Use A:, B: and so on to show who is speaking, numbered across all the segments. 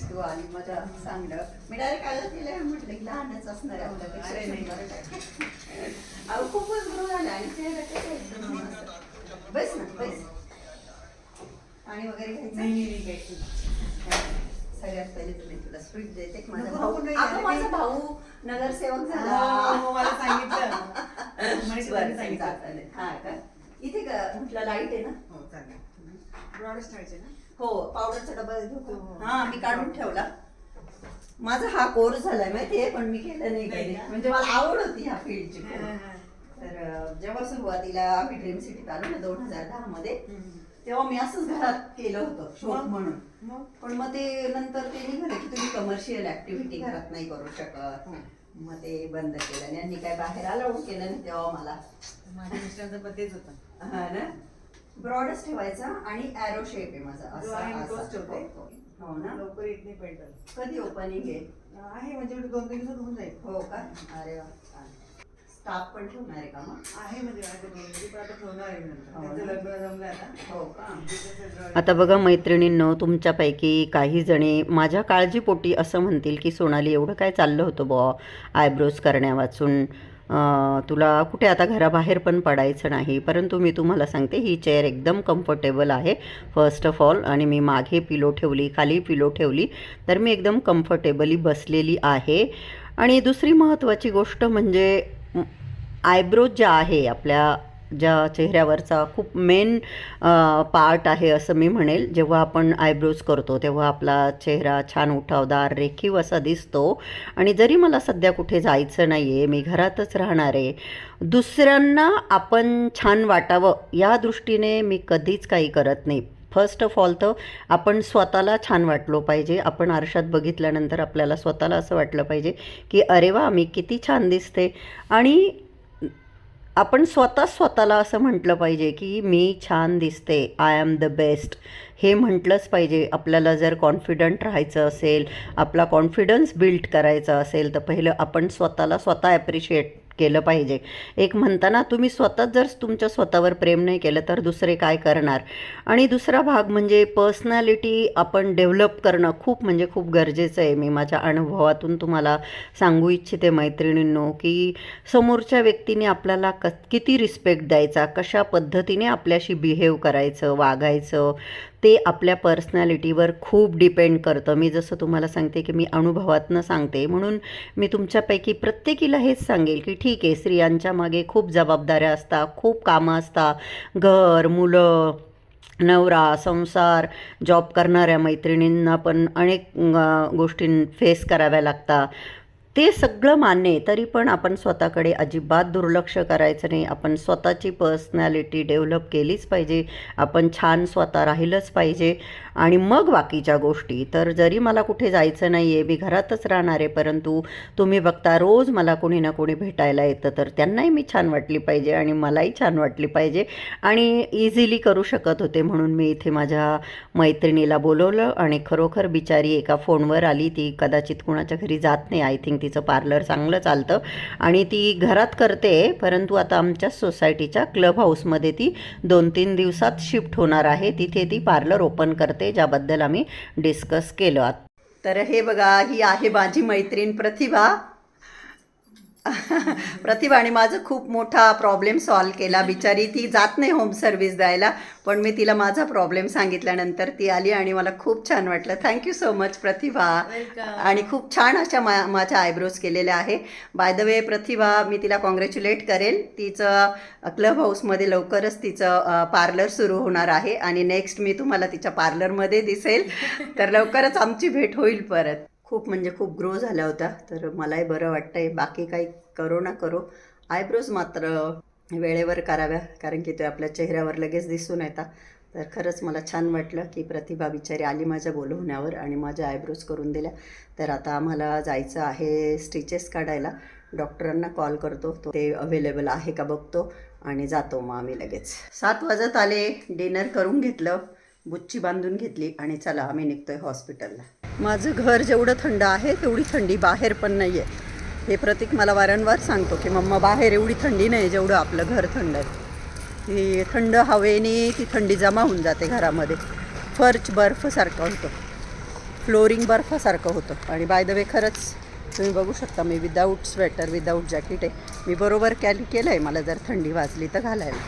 A: तू आली मला सांगलं मी डायरेक्ट आलं तिला म्हटलं की लहानच असणार आहे आपल्यापेक्षा. अहो खूपच ग्रो झाला आणि चेहरा कसा एकदम असं. बस ना बस. पाणी वगैरे घ्यायचं?
B: नाही नाही घ्यायची
A: सगळ्यात पहिले तुम्ही तुला स्वीट देते. माझा भाऊ अगं. माझा भाऊ नगरसेवक झाला.
B: हो, मला सांगितलं. सांगितलं.
A: हा का? इथे का? म्हटलं लाइट आहे ना?
B: हो चालेल. ब्रॉडच ठेवायचे ना?
A: हो पावडरचा डबा
B: हो.
A: मी काढून ठेवला माझा हा कोर्स झालाय माहितीये पण मी केलं नाही? म्हणजे मला आवड होती ह्या फील्डची. तर जेव्हा सुरुवातीला आम्ही ड्रीम सिटीत आलो ना दोन हजार दहा मध्ये. तेव्हा मी असंच घरात केलं होतं शोक? म्हणून पण मग ते नंतर ते निघालं की तुम्ही कमर्शियल ऍक्टिव्हिटी घरात नाही करू शकत. मग ते बंद केलं आणि काय बाहेर अलाउड केलं नाही तेव्हा मला
B: माझ्या मिस्टरांचं पण तेच होतं
A: हा ना ब्रॉडच ठेवायचा आणि अॅरो शेप आहे माझा असा असा. हो ना?
B: लवकर येत नाही पेंटर
A: कधी ओपनिंग आहे?
B: आहे म्हणजे दोन तीन दिवसात होऊन जाईल.
A: हो का? अरे वा स्टाफ पण ठेवणार आहे का मग?
B: आहे म्हणजे माझ्या दोन दिवशी पण आता ठेवणार आहे मी नंतर.
A: हो
B: त्यांचं? लग्न जमलं आता.
A: हो का?
B: तिथे फेब्रुवारी
C: आता बघा मैत्रिणींनो तुमच्यापैकी काही जणी माझ्या काळजीपोटी असं म्हणतील की सोनाली एवढं काय चाललं होतं बुवा? आयब्रोज करण्या वाचून. तुला कुठे आता घराबाहेर पण पडायचं नाही. परंतु मी तुम्हाला सांगते ही चेअर एकदम कम्फर्टेबल आहे. फर्स्ट ऑफ ऑल आणि मी मागे पिलो ठेवली खाली पिलो ठेवली तर मी एकदम कम्फर्टेबली बसलेली आहे. आणि दुसरी महत्त्वाची गोष्ट म्हणजे आयब्रोज ज्या आहे आपल्या ज्या चेहऱ्यावरचा खूप मेन पार्ट आहे असं मी म्हणेल. जेव्हा आपण आयब्रोज करतो तेव्हा आपला चेहरा छान उठावदार रेखीव असा दिसतो. आणि जरी मला सध्या कुठे जायचं नाही आहे मी घरातच राहणार आहे दुसऱ्यांना आपण छान वाटावं या दृष्टीने मी कधीच काही करत नाही. फर्स्ट ऑफ ऑल तर आपण स्वतःला छान वाटलो पाहिजे. आपण आरशात बघितल्यानंतर आपल्याला स्वतःला असं वाटलं पाहिजे की अरे वा मी किती छान दिसते. आणि आपण स्वतः स्वतःला असं म्हटलं पाहिजे की मी छान दिसते आय एम द बेस्ट हे म्हटलंच पाहिजे. आपल्याला जर कॉन्फिडंट राहायचं असेल आपला कॉन्फिडन्स बिल्ड करायचा असेल तर पहिलं आपण स्वतःला स्वतः ॲप्रिशिएट केलं पाहिजे. एक म्हणताना तुम्ही स्वतःच जर तुमच्या स्वतःवर प्रेम नाही केलं तर दुसरे काय करणार? आणि दुसरा भाग म्हणजे पर्सनॅलिटी आपण डेव्हलप करणं खूप म्हणजे खूप गरजेचं आहे. मी माझ्या अनुभवातून तुम्हाला सांगू इच्छिते मैत्रिणींनो की समोरच्या व्यक्तीने आपल्याला क किती रिस्पेक्ट द्यायचा कशा पद्धतीने आपल्याशी बिहेव करायचं वागायचं ते आपल्या पर्सनॅलिटीवर खूप डिपेंड करतं. मी जसं तुम्हाला सांगते की मी अनुभवातनं सांगते. म्हणून मी तुमच्यापैकी प्रत्येकीला हेच सांगेल की ठीक आहे स्त्रियांच्या मागे खूप जबाबदाऱ्या असतात खूप कामं असतात घर मुलं नवरा संसार जॉब करणाऱ्या मैत्रिणींना पण अनेक गोष्टी फेस कराव्या लागतात ते सगळं मान्य आहे तरी पण आपण स्वतःकडे अजिबात दुर्लक्ष करायचं नाही. आपण स्वतःची पर्सनॅलिटी डेव्हलप केलीच पाहिजे. आपण छान स्वतः राहिलंच पाहिजे. आणि मग बाकीच्या गोष्टी. तर जरी मला कुठे जायचं नाही आहे मी घरातच राहणार आहे परंतु तुम्ही बघता रोज मला कोणी ना कोणी भेटायला येतं. तर त्यांनाही मी छान वाटली पाहिजे आणि मलाही छान वाटली पाहिजे. आणि इझिली करू शकत होते म्हणून मी इथे माझ्या मैत्रिणीला बोलवलं आणि खरोखर बिचारी एका फोनवर आली. ती कदाचित कुणाच्या घरी जात नाही. आय थिंक तिचं पार्लर चांगलं चालतं आणि ती घरात करते परंतु आता आमच्या सोसायटीच्या क्लब हाऊसमध्ये ती दोन तीन दिवसात शिफ्ट होणार आहे. तिथे ती पार्लर ओपन करते ज्याबद्दल आम्ही डिस्कस केलं.
A: तर हे बघा ही आहे माझी मैत्रीण प्रतिभा. प्रतिभा आणि माझं खूप मोठा प्रॉब्लेम सॉल्व केला. बिचारी ती जात नाही होम सर्व्हिस द्यायला. पण मी तिला माझा प्रॉब्लेम सांगितल्यानंतर ती आली आणि मला खूप छान वाटलं. Thank you so much Pratibha. आणि खूप छान अशा मा माझ्या आयब्रोज केलेल्या आहे. बाय द वे प्रतिभा मी तिला कॉंग्रॅच्युलेट करेल. तिचं क्लब हाऊसमध्ये लवकरच तिचं पार्लर सुरू होणार आहे. आणि नेक्स्ट मी तुम्हाला तिच्या पार्लरमध्ये दिसेल. तर लवकरच आमची भेट होईल परत. खूप म्हणजे खूप ग्रो झाल्या होत्या. तर मलाही बरं वाटतंय. बाकी काही करो ना करो. आयब्रोज मात्र वेळेवर कराव्या कारण की ते आपल्या चेहऱ्यावर लगेच दिसून येतात. तर खरंच मला छान वाटलं की प्रतिभा बिचारी आली माझ्या बोलवण्यावर आणि माझ्या आयब्रोज करून दिल्या. तर आता आम्हाला जायचं आहे स्टिचेस काढायला. डॉक्टरांना कॉल करतो. तो ते अवेलेबल आहे का बघतो आणि जातो मग आम्ही लगेच. सात वाजत आले. डिनर करून घेतलं. बुच्ची बांधून घेतली आणि चला आम्ही निघतोय हॉस्पिटलला. माझं घर जेवढं थंड आहे तेवढी थंडी बाहेर पण नाही आहे हे प्रतीक मला वारंवार सांगतो की मम्मा बाहेर एवढी थंडी नाही जेवढं आपलं घर थंड आहे. ती थंड हवेने ती थंडी जमा होऊन जाते घरामध्ये. फर्च बर्फसारखं होतं.
C: फ्लोरिंग बर्फासारखं होतं. आणि बाय द वे खरंच तुम्ही बघू शकता मी विदाऊट स्वेटर विदाऊट जॅकेट आहे. मी बरोबर कॅरी केलं आहे मला जर थंडी वाजली तर घालायला.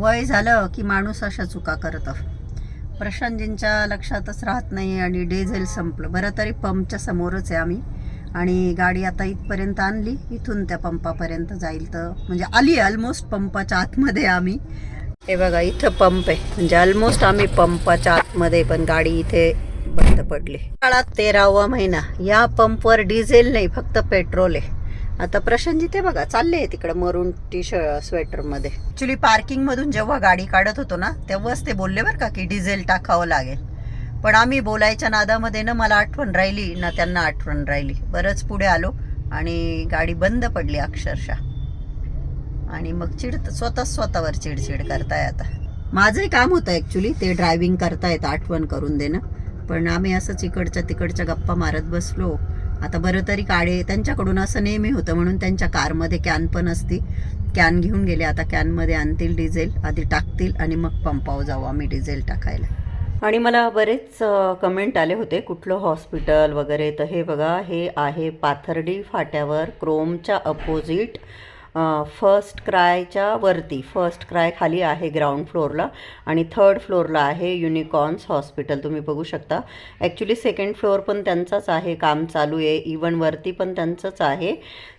C: वय झालं की माणूस अशा चुका करत प्रशांतजींच्या लक्षातच राहत नाही आणि डिझेल संपलं. बरं तरी पंपच्या समोरच आहे आम्ही. आणि गाडी आता इथपर्यंत आणली. इथून त्या पंपापर्यंत जाईल तर म्हणजे आली ऑलमोस्ट पंपाच्या आतमध्ये आम्ही. हे बघा इथं पंप आहे. म्हणजे ऑलमोस्ट आम्ही पंपाच्या आतमध्ये पण गाडी इथे बंद पडली. काळात तेरावा महिना. या पंपवर डिझेल नाही फक्त पेट्रोल आहे. आता प्रशांतजी ते बघा चालले तिकडे मरून टी शर्ट स्वेटरमध्ये ॲक्च्युली पार्किंगमधून जेव्हा गाडी काढत होतो ना तेव्हाच ते बोलले बरं का की डिझेल टाकावं लागेल. पण आम्ही बोलायच्या नादामध्ये ना मला आठवण राहिली ना त्यांना आठवण राहिली. बरंच पुढे आलो आणि गाडी बंद पडली अक्षरशः. आणि मग चिड स्वतःच स्वतःवर चिडचिड करताय आता. माझंही काम होतं ॲक्च्युली ते ड्रायव्हिंग करतायत आठवण करून देणं. पण आम्ही असंच इकडच्या तिकडच्या गप्पा मारत बसलो. आता बरं तरी काळे त्यांच्याकडून असं नेहमी होतं म्हणून त्यांच्या कारमध्ये कॅन पण असती. कॅन घेऊन गेले आता कॅनमध्ये आणतील डिझेल आधी टाकतील आणि मग पंपाव जाऊ आम्ही डिझेल टाकायला. आणि मला बरेच कमेंट आले होते कुठलं हॉस्पिटल वगैरे तर हे बघा हे आहे पाथर्डी फाट्यावर क्रोमच्या अपोजिट फर्स्ट क्रायच्या वरती फर्स्ट क्राय खाली आहे ग्राउंड फ्लोअरला आणि थर्ड फ्लोअरला आहे युनिकॉर्न्स हॉस्पिटल तुम्ही बघू शकता. ॲक्च्युली सेकंड फ्लोअर पण त्यांचाच आहे काम चालू आहे. इवन वरती पण त्यांचंच आहे.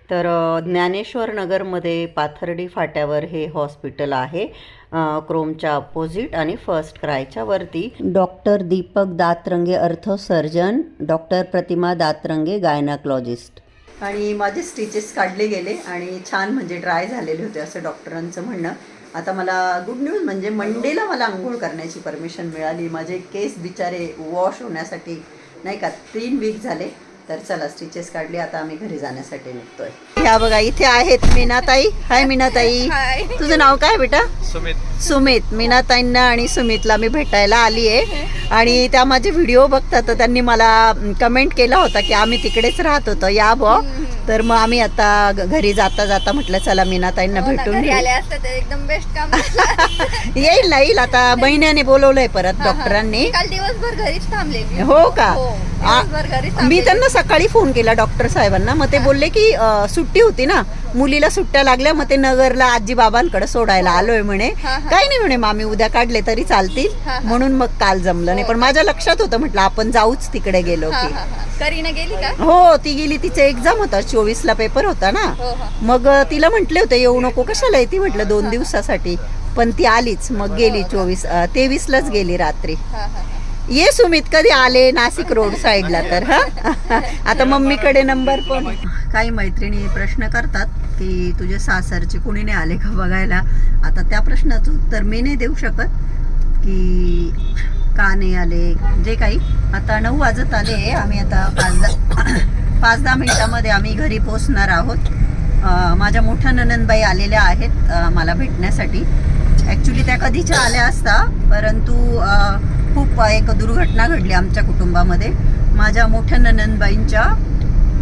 C: तर ज्ञानेश्वर नगरमध्ये पाथर्डी फाट्यावर हे हॉस्पिटल आहे. क्रोमच्या अपोजिट आणि फर्स्ट क्रायच्या वरती. Doctor Deepak Datrange ortho surgeon doctor Pratima Datrange gynaecologist आणि माझे स्टिचेस काढले गेले आणि छान म्हणजे ड्राय झालेले होते असं डॉक्टरांचं म्हणणं. आता मला गुड न्यूज म्हणजे मंडेला मला आंघोळ करण्याची परमिशन मिळाली. माझे केस बिचारे वॉश होण्यासाठी नाही का तीन वीक झाले. तर चला स्टिचेस काढले. आता आम्ही घरी जाण्यासाठी निघतोय. ह्या बघा इथे आहेत मीनाताई. हाय मीनाताई. तुझं नाव काय बेटा?
D: सुमित.
C: सुमित. मीनाताईंना आणि सुमितला मी भेटायला आली आहे आणि त्या माझे व्हिडिओ बघतात तर त्यांनी मला कमेंट केला होता की आम्ही तिकडेच राहत होतो. या बॉ तर मग आम्ही आता घरी जाता जाता म्हटलं चला मीनाताईंना
E: हो
C: भेटून
E: एकदम बेस्ट काम झालं.
C: येईल ना येईल. आता महिन्याने बोलवलंय परत डॉक्टरांनी
E: काल दिवसभर घरीच थांबले मी.
C: हो का?
E: हो,
C: आ- मी. त्यांना सकाळी फोन केला डॉक्टर साहेबांना. मग ते बोलले की अ, सुट्टी होती ना. मुलीला सुट्ट्या लागल्या मग ते नगरला आजी बाबांकडे सोडायला आलोय म्हणे.
E: हो. हा, हा.
C: काही नाही म्हणे मामी उद्या काढले तरी चालतील.
E: हा, हा.
C: म्हणून मग काल जमलं नाही. पण माझ्या लक्षात होतं म्हटलं आपण जाऊच तिकडे गेलो
E: हा,
C: की.
E: हा, हा. करीना गेली का?
C: हो ती गेली. तिचा एक्झाम होता. चोवीस ला पेपर होता ना.
E: हो हो.
C: मग अ, तिला म्हटले होते येऊ नको कशाला येते? म्हटलं दोन दिवसासाठी. पण ती आलीच. मग गेली चोवीस तेवीस लाच गेली रात्री.
E: हा, हा, हा.
C: ये सुमित कधी आले नाशिक रोड साईडला तर हा? आता मम्मीकडे नंबर पण काही मैत्रिणी प्रश्न करतात की तुझे सासरचे कुणी नाही आले का बघायला? आता त्या प्रश्नाचं उत्तर मी नाही देऊ शकत की का नाही आले. जे काही आता नऊ वाजत आले आम्ही आता पाच दहा पाच दहा मिनिटामध्ये आम्ही घरी पोचणार आहोत. माझ्या मोठ्या ननंदबाई आलेल्या आहेत मला भेटण्यासाठी. ॲक्च्युली त्या कधीच्या आल्या असता परंतु आ, खूप एक दुर्घटना घडली आमच्या कुटुंबामध्ये. माझ्या मोठ्या ननंदबाईंच्या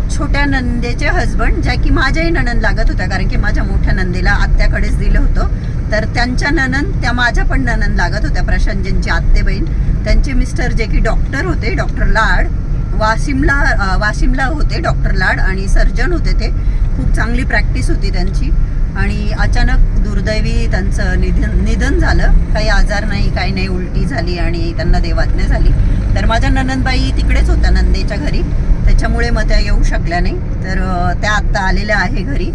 C: छोट्या नंदेचे हजबंड ज्या की माझ्याही ननंद लागत होत्या कारण की माझ्या मोठ्या नंदेला आत्याकडेच दिलं होतं. तर त्यांच्या ननंद त्या माझ्या पण ननंद लागत होत्या प्रशांतजींची आत्ते बहीण त्यांचे मिस्टर जे की डॉक्टर होते डॉक्टर लाड वाशिमला वाशिमला होते डॉक्टर लाड आणि सर्जन होते ते. खूप चांगली प्रॅक्टिस होती त्यांची. आणि अचानक दुर्दैवी त्यांचं निधन निधन झालं. काही आजार नाही काही नाही उलटी झाली आणि त्यांना देवाज्ञा झाली. तर माझ्या ननंदबाई तिकडेच होत्या नंदेच्या घरी. त्याच्यामुळे मग त्या येऊ शकल्या नाही. तर त्या आत्ता आलेल्या आहे घरी.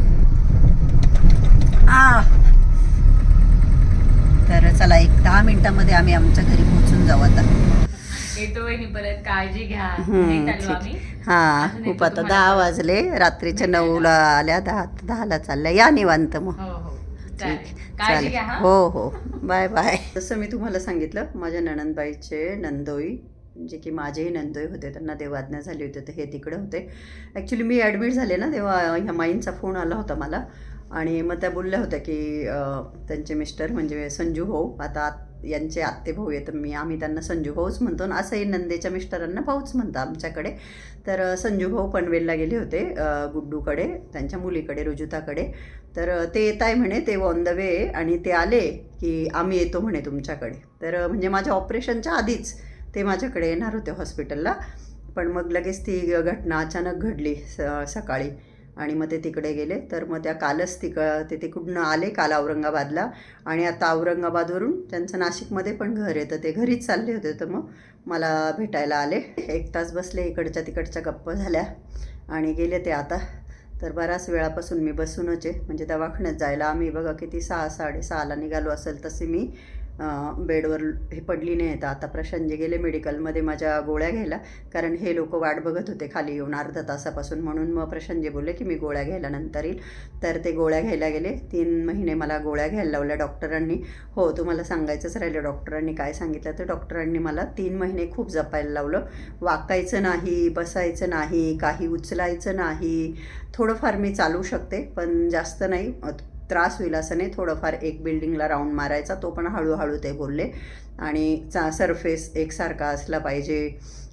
C: आ! तर चला एक दहा मिनिटामध्ये आम्ही आमच्या घरी पोहोचून जाऊ आता.
F: येतो वहिनी परत काळजी घ्या.
C: हम्म,
F: नाही चालू
C: ठीक.
F: आम्ही.
C: हा खूप आता. दहा वाजले रात्रीच्या नऊला आल्या दहा दहाला चालल्या. या निवांत मग.
F: हो हो.
C: ठीक.
F: चालेल. काळजी घ्या हा.
C: हो हो. Bye bye. जसं मी तुम्हाला सांगितलं माझ्या नणंदबाईचे नंदोई जे की माझेही नंदोई होते त्यांना देवाज्ञा झाली होती तर हे तिकडे होते. ॲक्च्युली मी ॲडमिट झाले ना तेव्हा ह्या माईंचा फोन आला होता मला. आणि मग त्या बोलल्या होत्या की अं, त्यांचे मिस्टर म्हणजे संजू हो आता यांचे आत्ते भाऊ आहेत. मी आम्ही त्यांना संजू भाऊच म्हणतो आणि असंही नंदेच्या मिस्टरांना भाऊच म्हणतो आमच्याकडे. तर संजू भाऊ पनवेलला गेले होते गुड्डूकडे त्यांच्या मुलीकडे रुजुताकडे. तर ते येत आहे म्हणे ते ऑन द वे आणि ते आले की आम्ही येतो म्हणे तुमच्याकडे. तर म्हणजे माझ्या ऑपरेशनच्या आधीच ते माझ्याकडे येणार होते हॉस्पिटलला. पण मग लगेच ती घटना अचानक घडली स सकाळी. आणि मग ते तिकडे गेले. तर मग त्या कालच तिक ते तिकडून आले काल औरंगाबादला. आणि आता औरंगाबादवरून त्यांचं नाशिकमध्ये पण घर आहे. तर ते घरीच चालले होते. तर मग मला भेटायला आले. एक तास बसले इकडच्या तिकडच्या गप्पा झाल्या. आणि गेले ते आता. तर बराच वेळापासून मी बसूनच आहे. म्हणजे दवाखान्यात जायला आम्ही बघा किती सहा साडेसहाला निघालो असेल तसे मी. बेडवर हे पडली नाही येतं आता प्रशांतजी गेले मेडिकलमध्ये माझ्या गोळ्या घ्यायला. कारण हे लोक वाट बघत होते खाली येऊन अर्धा तासापासून. म्हणून मग प्रशांतजी बोलले की मी गोळ्या घ्यायला नंतर येईल. तर ते गोळ्या घ्यायला गेले. तीन महिने मला गोळ्या घ्यायला लावल्या डॉक्टरांनी. हो तुम्हाला सांगायचंच राहिलं. डॉक्टरांनी काय सांगितलं तर डॉक्टरांनी मला तीन महिने खूप जपायला लावलं. वाकायचं नाही बसायचं नाही काही उचलायचं नाही. थोडंफार मी चालू शकते पण जास्त नाही. त्रास होईल असं नाही. थोडंफार एक बिल्डिंगला राऊंड मारायचा तो पण हळूहळू ते बोलले. आणि चा सरफेस एकसारखा असला पाहिजे.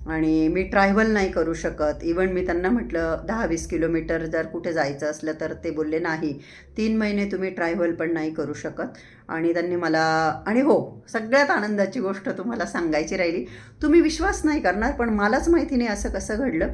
C: आणि मी ट्रॅव्हल नाही करू शकत. इवन मी त्यांना म्हटलं दहा वीस किलोमीटर जर कुठे जायचं असलं तर ते बोलले नाही. तीन महिने तुम्ही ट्रॅव्हल पण नाही करू शकत. आणि त्यांनी मला आणि हो सगळ्यात आनंदाची गोष्ट तुम्हाला सांगायची राहिली. तुम्ही विश्वास नाही करणार पण मलाच माहिती नाही असं कसं घडलं.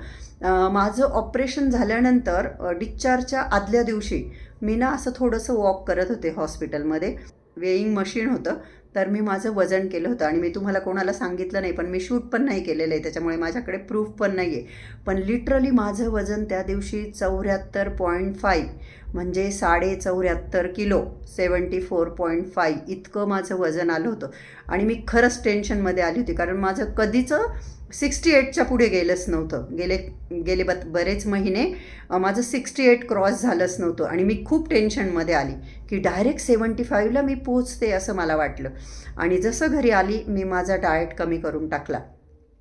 C: माझं ऑपरेशन झाल्यानंतर डिस्चार्जच्या आदल्या दिवशी मी ना असं थोडंसं वॉक करत होते हॉस्पिटलमध्ये वेईंग मशीन होतं. तर मी माझं वजन केलं होतं आणि मी तुम्हाला कोणाला सांगितलं नाही पण मी शूट पण नाही केलेलं आहे. त्याच्यामुळे माझ्याकडे प्रूफ पण नाही आहे पण लिटरली माझं वजन त्या दिवशी चौऱ्याहत्तर पॉईंट फाईव्ह म्हणजे साडे चौऱ्याहत्तर kilo seventy four point five इतकं माझं वजन आलं होतं. आणि मी खरंच टेन्शनमध्ये आली होती. कारण माझं कधीचं सिक्स्टी एटच्या पुढे गेलंच नव्हतं. गेले गेले ब बरेच महिने माझं सिक्स्टी एट क्रॉस झालंच नव्हतं आणि मी खूप टेन्शनमध्ये आली की डायरेक्ट सेवन्टी फाईव्हला मी पोचते असं मला वाटलं. आणि जसं घरी आली मी माझा डाएट कमी करून टाकला.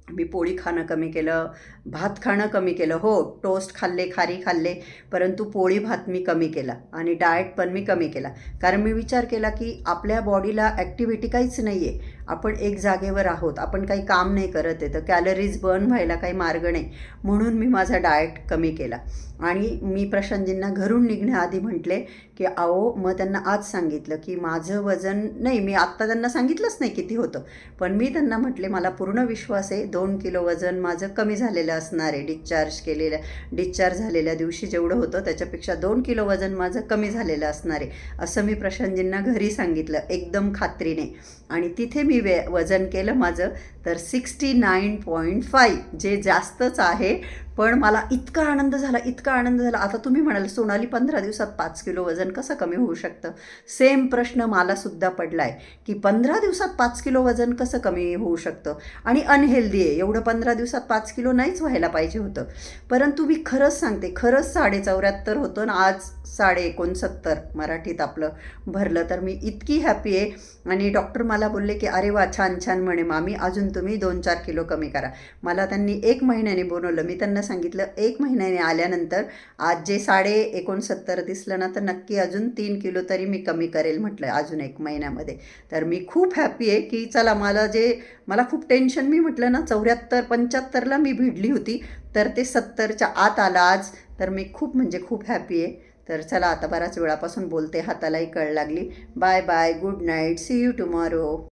C: मी पोळी खाणं कमी केलं भात खाणं कमी केलं. हो टोस्ट खाल्ले खारी खाल्ले परंतु पोळी भात मी कमी केला आणि डाएट पण मी कमी केला. कारण मी विचार केला की आपल्या बॉडीला ॲक्टिव्हिटी काहीच नाही आहे आपण एक जागेवर आहोत आपण काही काम नाही करत आहे तर कॅलरीज बर्न व्हायला काही मार्ग नाही म्हणून मी माझा डाएट कमी केला. आणि मी प्रशांतजींना घरून निघण्याआधी म्हटले की अहो मग त्यांना आज सांगितलं की माझं वजन नाही मी आत्ता त्यांना सांगितलंच नाही किती होतं पण मी त्यांना म्हटले मला पूर्ण विश्वास आहे दोन किलो वजन माझं कमी झालेलं असणार आहे डिस्चार्ज केलेल्या डिस्चार्ज झालेल्या दिवशी जेवढं होतं त्याच्यापेक्षा दोन किलो वजन माझं कमी झालेलं असणार आहे. असं मी प्रशांतजींना घरी सांगितलं एकदम खात्रीने. आणि तिथे मी वे वजन केलं माझं तर सिक्स्टी नाईन पॉईंट फाईव्ह जे जास्तच आहे. पण मला इतका आनंद झाला इतका आनंद झाला. आता तुम्ही म्हणाल सोनाली पंधरा दिवसात पाच किलो वजन कसं कमी होऊ शकतं? सेम प्रश्न मला सुद्धा पडला आहे की पंधरा दिवसात पाच किलो वजन कसं कमी होऊ शकतं? आणि अनहेल्दी आहे एवढं पंधरा दिवसात पाच किलो नाहीच व्हायला पाहिजे होतं. परंतु मी खरंच सांगते खरंच साडे चौऱ्याहत्तर होतं आणि आज साडे एकोणसत्तर मराठीत आपलं भरलं तर मी इतकी हॅपी आहे. आणि डॉक्टर मला बोलले की अरे वा छान छान म्हणे मामी अजून तुम्ही दोन चार किलो कमी करा. मला त्यांनी एक महिन्याने बोलवलं. मी त्यांना सांगितलं एक महिन्याने आल्यानंतर आज जे साडे एकोणसत्तर दिसलं ना तर नक्की अजून तीन किलो तरी मी कमी करेल म्हटलं अजून एक महिन्यामध्ये. तर मी खूप हॅपी आहे की चला मला जे मला खूप टेन्शन मी म्हटलं ना चौऱ्याहत्तर पंच्याहत्तरला मी भिडली होती तर ते सत्तरच्या आत आलं आज. तर मी खूप म्हणजे खूप हॅपी आहे. तर चला आता बऱ्याच वेळापासून बोलते हातालाही कळ लागली. Bye bye good night see you tomorrow.